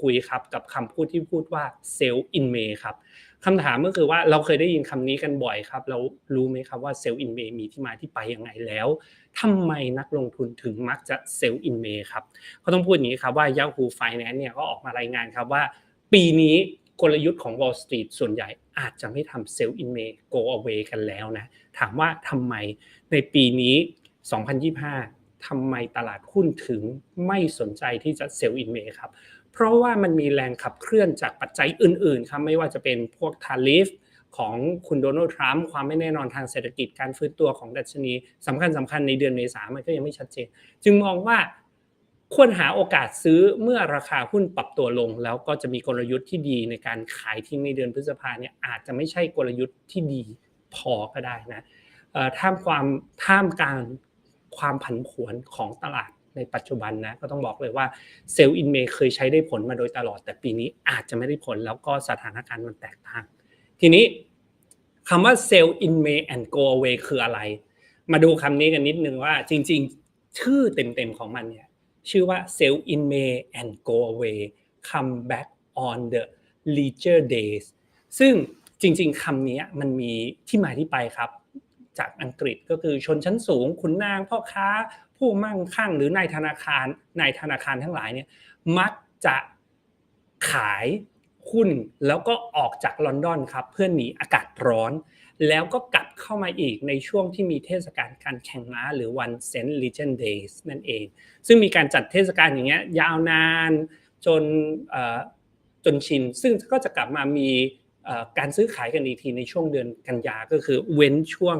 คุยครับกับคำพูดที่พูดว่า sell in May ครับคำถามก็คือว่าเราเคยได้ยินคำนี้กันบ่อยครับ เรารู้ไหมครับว่า sell in May มีที่มาที่ไปยังไงแล้วทำไมนักลงทุนถึงมักจะ sell in May ครับเขาต้องพูดอย่างนี้ครับว่า Yahoo Finance เนี่ยก็ออกมารายงานครับว่า ปีนี้กลยุทธ์ของ Wall Street ส่วนใหญ่อาจจะไม่ทำ sell in May go away กันแล้วนะ ถามว่าทำไมในปีนี้ 2025ทำไมตลาดหุ้นถึงไม่สนใจที่จะ sell in May ครับ เพราะว่ามันมีแรงขับเคลื่อนจากปัจจัยอื่นๆครับไม่ว่าจะเป็นพวกทาริฟของคุณโดนัลด์ทรัมป์ความไม่แน่นอนทางเศรษฐกิจการฟื้นตัวของดัชนีสำคัญสำคัญในเดือนเมษามันก็ยังไม่ชัดเจน จึงมองว่าควรหาโอกาสซื้อเมื่อราคาหุ้นปรับตัวลง แล้วก็จะมีกลยุทธ์ที่ดีในการขายทิ้งในเดือนพฤษภาเนี่ยอาจจะไม่ใช่กลยุทธ์ที่ดีพอก็ได้นะท่ามความท่ามกลางความผันผวนของตลาด ในปัจจุบันนะก็ต้องบอกเลยว่าเซลล์อินเมย์เคยใช้ได้ผลมาโดยตลอด แต่ปีนี้อาจจะไม่ได้ผลแล้วก็สถานการณ์มันแตกต่าง ทีนี้คำว่า sell in May and go away คืออะไร มาดูคำนี้กันนิดนึงว่าจริง ๆ ชื่อเต็มๆของมันเนี่ยชื่อว่า sell in May and go away come back on the leisure days ซึ่งจริง ๆคำนี้มันมีที่มาที่ไปครับ จากอังกฤษก็คือชนชั้นสูงขุนนางพ่อค้า ผู้มั่งคั่งหรือนายธนาคารนายธนาคารทั้งหลายเนี่ยมักจะขายหุ้นแล้วก็ออกจากลอนดอนครับเพื่อหนีอากาศร้อน แล้วก็กลับเข้ามาอีกในช่วงที่มีเทศกาลการแข่งม้าหรือวันเซนต์ลิเจนเดย์นั่นเอง ซึ่งมีการจัดเทศกาลอย่างเงี้ยยาวนานจนจนชิน ซึ่งก็จะกลับมามีการซื้อขายกันอีกทีในช่วงเดือนกันยาก็คือเว้นช่วง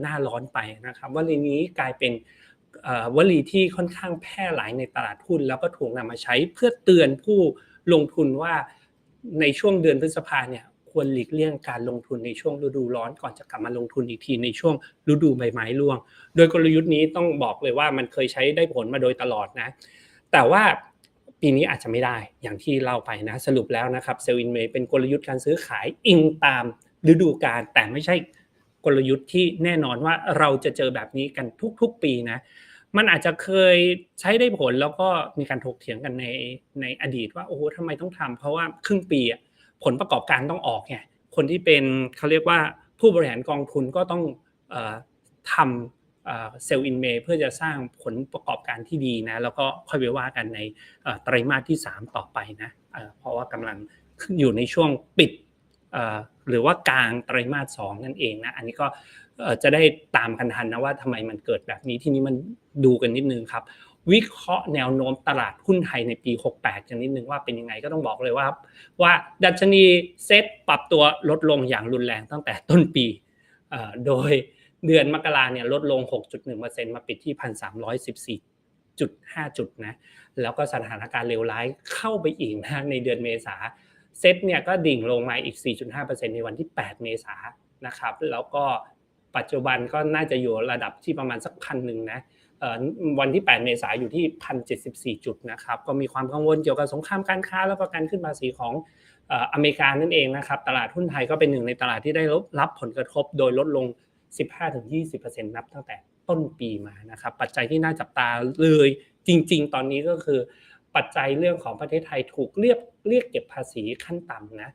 หน้าร้อนไปนะครับวันนี้กลายเป็น วลีที่ค่อนข้างแพร่หลายในตลาดหุ้นแล้วก็ถูกนำมาใช้เพื่อเตือนผู้ลงทุนว่าในช่วงเดือนพฤษภาเนี่ยควรหลีกเลี่ยงการลงทุนในช่วงฤดูร้อนก่อนจะกลับมาลงทุนอีกทีในช่วงฤดูใบไม้ร่วง โดยกลยุทธ์นี้ต้องบอกเลยว่ามันเคยใช้ได้ผลมาโดยตลอดนะ แต่ว่าปีนี้อาจจะไม่ได้อย่างที่เล่าไปนะสรุปแล้วนะครับเซลล์อินเมย์เป็นกลยุทธ์การซื้อขายอิงตามฤดูกาลแต่ไม่ใช่ กลยุทธ์ที่แน่นอนว่าเราจะเจอแบบนี้กันทุก ๆ ปีนะมันอาจจะเคยใช้ได้ผลแล้วก็มีการถกเถียงกันในในอดีตว่าโอ้โหทำไมต้องทำเพราะว่าครึ่งปีผลประกอบการต้องออกไงคนที่เป็นเขาเรียกว่าผู้บริหารกองทุนก็ต้องทำเซลล์อินเมย์เพื่อจะสร้างผลประกอบการที่ดีนะ แล้วก็ค่อยไปว่ากันในไตรมาสที่ 3 ต่อไปนะเพราะว่ากำลังอยู่ในช่วงปิด หรือว่ากลางไตรมาสสองนั่นเองนะอันนี้ก็จะได้ตามกันทันนะว่าทำไมมันเกิดแบบนี้ที่นี้มันดูกันนิดนึงครับ วิเคราะห์แนวโน้มตลาดหุ้นไทยในปี 68 กันนิดนึงว่าเป็นยังไงก็ต้องบอกเลยว่า ว่าดัชนีเซ็ตปรับตัวลดลงอย่างรุนแรงตั้งแต่ต้นปีโดยเดือนมกราเนี่ยลดลง 6.1%มาปิดที่ 1,314.5 จุดนะแล้วก็สถานการณ์เลวร้ายเข้าไปอีกนะในเดือนเมษา เซ็ตเนี่ยก็ดิ่งลงมาอีก 4.5%ในวันที่ 8 เมษายนนะครับ แล้วก็ปัจจุบันก็น่าจะอยู่ระดับที่ประมาณสักพันหนึ่งนะวันที่ 8 เมษายนอยู่ที่ 1,074 จุดนะครับ ก็มีความกังวลเกี่ยวกับสงครามการค้า แล้วก็การขึ้นภาษีของอเมริกานั่นเองนะครับ ตลาดหุ้นไทยก็เป็นหนึ่งในตลาดที่ได้รับผลกระทบโดยลดลง 15-20%นับตั้งแต่ต้นปีมานะครับ ปัจจัยที่น่าจับตาเลยจริง ๆ ตอนนี้ก็คือปัจจัยเรื่องของประเทศไทยถูกเรียก เรียกเก็บภาษีขั้นต่ำนะ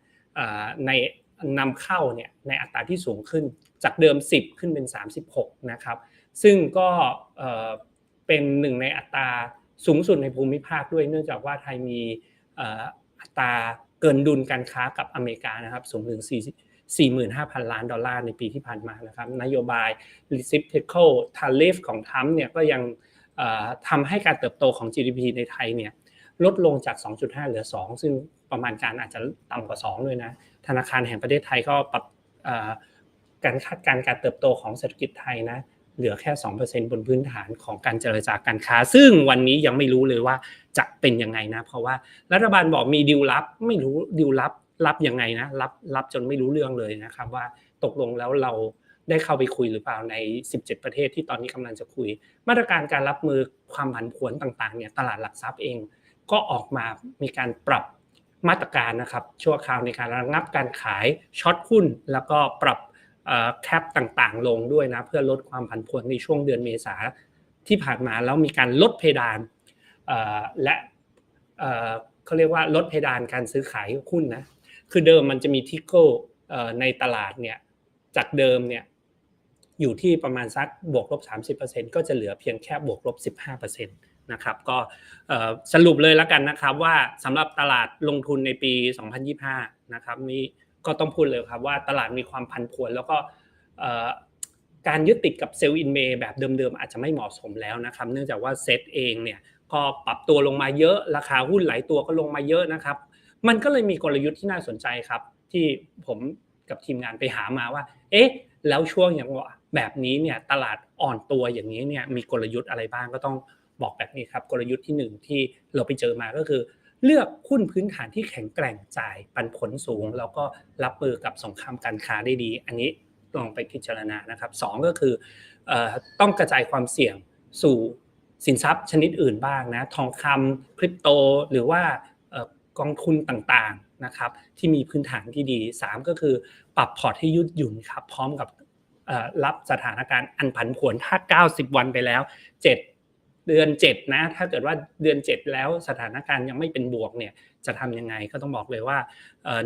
ในนำเข้าเนี่ยในอัตราที่สูงขึ้นจากเดิม 10 ขึ้นเป็น 36 นะครับ ซึ่งก็เป็นหนึ่งในอัตราสูงสุดในภูมิภาคด้วยเนื่องจากว่าไทยมีอัตราเกินดุลการค้ากับอเมริกานะครับสูงถึง 45,000 ล้านดอลลาร์ในปีที่ผ่านมานะครับ นโยบาย reciprocal tariff ของทั้มเนี่ยก็ยังทำให้การเติบโตของ GDP ในไทยเนี่ย ลดลงจาก 2.5 เหลือ 2 ซึ่งประมาณการอาจจะต่ำกว่า 2 ด้วยนะ ธนาคารแห่งประเทศไทยก็ปรับการคาดการณ์การเติบโตของเศรษฐกิจไทยนะ เหลือแค่ 2%บนพื้นฐานของการเจรจาการค้า ซึ่งวันนี้ยังไม่รู้เลยว่าจะเป็นยังไงนะ เพราะว่ารัฐบาลบอกมีดิวลับ ไม่รู้ดิวลับรับยังไงนะ รับรับจนไม่รู้เรื่องเลยนะครับว่าตกลงแล้วเราได้เข้าไปคุยหรือเปล่าใน 17 ประเทศที่ตอนนี้กำลังจะคุย มาตรการการรับมือความผันผวนต่างๆเนี่ยตลาดหลักทรัพย์เอง ก็ออกมามีการปรับมาตรการนะครับชั่วคราวในการระงับการขายช็อตหุ้น แล้วก็ปรับแคปต่างๆ ลงด้วยนะเพื่อลดความผันผวนในช่วงเดือนเมษาที่ผ่านมาแล้วมีการลดเพดานและเขาเรียกว่าลดเพดานการซื้อขายหุ้นนะคือเดิมมันจะมีทิกเกิลในตลาดเนี่ยจากเดิมเนี่ย อยู่ที่ประมาณสักบวกลบ 30%ก็จะเหลือเพียงแค่บวกลบ 15%นะครับก็สรุปเลยแล้วกันนะครับว่าสำหรับตลาดลงทุนในปี 2025 นะครับนี่ก็ต้องพูดเลยครับว่าตลาดมีความพันผวนแล้วก็การยึดติดกับเซลล์อินเมย์แบบเดิมๆ อาจจะไม่เหมาะสมแล้วนะครับเนื่องจากว่าเซตเองเนี่ยก็ปรับตัวลงมาเยอะราคาหุ้นหลายตัวก็ลงมาเยอะนะครับ มันก็เลยมีกลยุทธ์ที่น่าสนใจครับ ที่ผมกับทีมงานไปหามาว่า เอ๊ะ แล้วช่วงอย่าง แบบนี้เนี่ยตลาดอ่อนตัวอย่างนี้เนี่ยมีกลยุทธ์อะไรบ้างก็ต้องบอกแบบนี้ครับกลยุทธ์ที่1ที่เราไปเจอมาก็คือ เลือกหุ้นพื้นฐานที่แข็งแกร่งจ่ายปันผลสูง แล้วก็รับมือกับสงครามการค้าได้ดี อันนี้ลองไปพิจารณานะครับสก็คือต้องกระจายความเสี่ยงสู่สินทรัพย์ชนิดอื่นบ้างนะทองคำคริปโตหรือว่ากองทุนต่างๆนะครับที่มีพื้นฐานที่ดี 3 ก็คือปรับพอร์ตให้ยืดหยุ่นครับพร้อมกับ รับสถานการณ์อันผันผวนถ้า 90 วันไปแล้ว 7 เดือน 7 นะ ถ้าเกิดว่าเดือน 7 แล้วสถานการณ์ยังไม่เป็นบวกเนี่ยจะทำยังไงก็ต้องบอกเลยว่า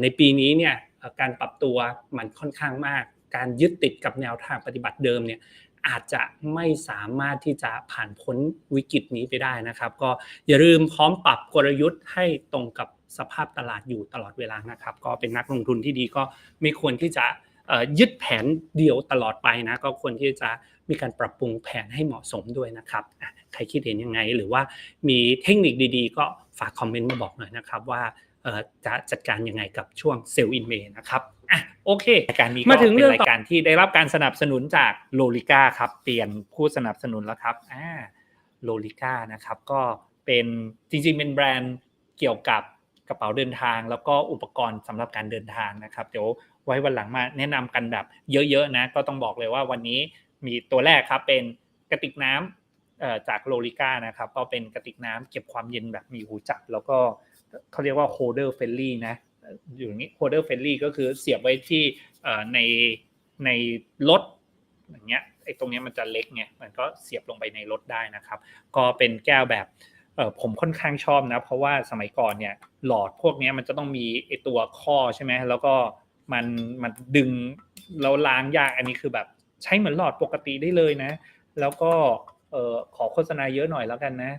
ในปีนี้เนี่ยการปรับตัวมันค่อนข้างมาก การยึดติดกับแนวทางปฏิบัติเดิมเนี่ยอาจจะไม่สามารถที่จะผ่านพ้นวิกฤตนี้ไปได้นะครับ ก็อย่าลืมพร้อมปรับกลยุทธ์ให้ตรงกับสภาพตลาดอยู่ตลอดเวลานะครับ ก็เป็นนักลงทุนที่ดีก็ไม่ควรที่จะ ยึดแผนเดียวตลอดไปนะก็ควรที่จะมีการปรับปรุงแผนให้เหมาะสมด้วยนะครับใครคิดเห็นยังไง หรือว่ามีเทคนิคดีๆ ก็ฝากคอมเมนต์มาบอกหน่อยนะครับว่าจะจัดการยังไงกับช่วงเซลล์อินเมย์นะครับอะโอเครายการนี้มาถึงเรื่องรายการที่ได้รับการสนับสนุนจากโลลิก้าครับเปลี่ยนผู้สนับสนุนแล้วครับอ่าโลลิก้านะครับก็เป็นจริงๆเป็นแบรนด์เกี่ยวกับกระเป๋าเดินทาง แล้วก็อุปกรณ์สำหรับการเดินทางนะครับ เดี๋ยว ไว้วันหลังมาแนะนำกันแบบเยอะๆนะ ก็ต้องบอกเลยว่าวันนี้มีตัวแรกครับเป็นกระติกน้ำจากโลลิก้านะครับก็เป็นกระติกน้ำเก็บความเย็นแบบมีหูจับ แล้วก็เขาเรียกว่าโฮเดอร์เฟลลี่นะอยู่นี้โฮเดอร์เฟลลี่ก็คือเสียบไว้ที่ในในรถอย่างเงี้ยไอ้ตรงนี้มันจะเล็กไงมันก็เสียบลงไปในรถได้นะครับ ก็เป็นแก้วแบบผมค่อนข้างชอบนะ เพราะว่าสมัยก่อนเนี่ยหลอดพวกนี้มันจะต้องมีไอตัวข้อใช่ไหมแล้วก็ มันมันดึงแล้วล้างยากอันนี้คือแบบ ใช้เหมือนหลอดปกติได้เลยนะ แล้วก็เออขอโฆษณาเยอะหน่อยแล้วกันนะ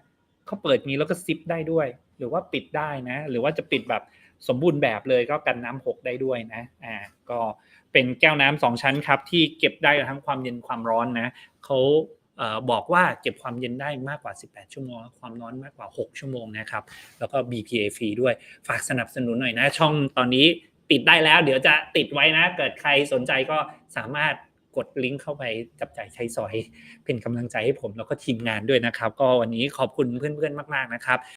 เขาเปิดนี้แล้วก็ซิปได้ด้วย หรือว่าปิดได้นะ หรือว่าจะปิดแบบสมบูรณ์แบบเลยก็กันน้ำหกได้ด้วยนะอ่าก็เป็นแก้วน้ำสองชั้นครับ ที่เก็บได้ทั้งความเย็นความร้อนนะเขาบอกว่าเก็บความเย็นได้มากกว่า 18 ชั่วโมง ความร้อนมากกว่า 6 ชั่วโมงนะครับ แล้วก็ BPA ฟรีด้วย ฝากสนับสนุนหน่อยนะ ช่องตอนนี้ ติดได้แล้ว เดี๋ยวจะติดไว้นะ เกิดใครสนใจก็สามารถกดลิงก์เข้าไปจับจ่ายใช้สอย เป็นกำลังใจให้ผมแล้วก็ทีมงานด้วยนะครับ ก็วันนี้ขอบคุณเพื่อนๆมาก ๆนะครับ